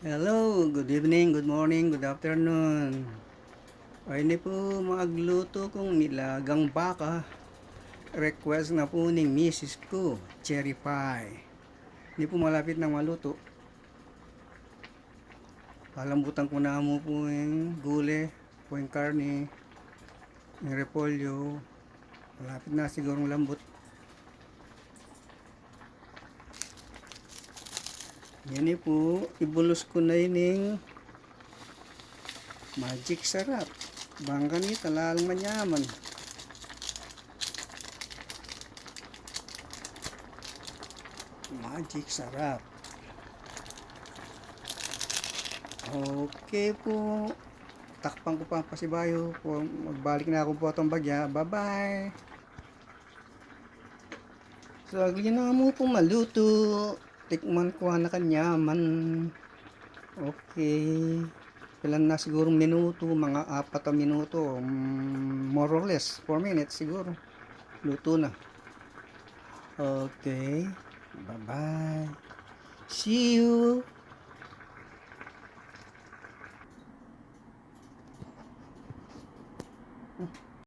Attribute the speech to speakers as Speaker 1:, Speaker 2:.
Speaker 1: Hello, good evening, good morning, good afternoon. Ay ni po magluto kong nilagang baka. Request na po ng misis ko, cherry pie. Hindi po malapit na maluto. Palambutan ko na mo po yung gule, po yung karne, yung repolyo. Malapit na sigurong lambot. Yan po, ibulos ko na yung magic sarap. Bangga ni talalang manyaman. Magic sarap. Okay po. Takpan ko pa ang pasibayo. Po, magbalik na ako po itong bagya. Bye-bye. So, agli mo po maluto. Tikman ko na kanyaman. Okay. Ilan na siguro minuto, mga apat na minuto. Mm, More or less, 4 minutes siguro. Luto na. Okay. Bye-bye. See you. Hmm.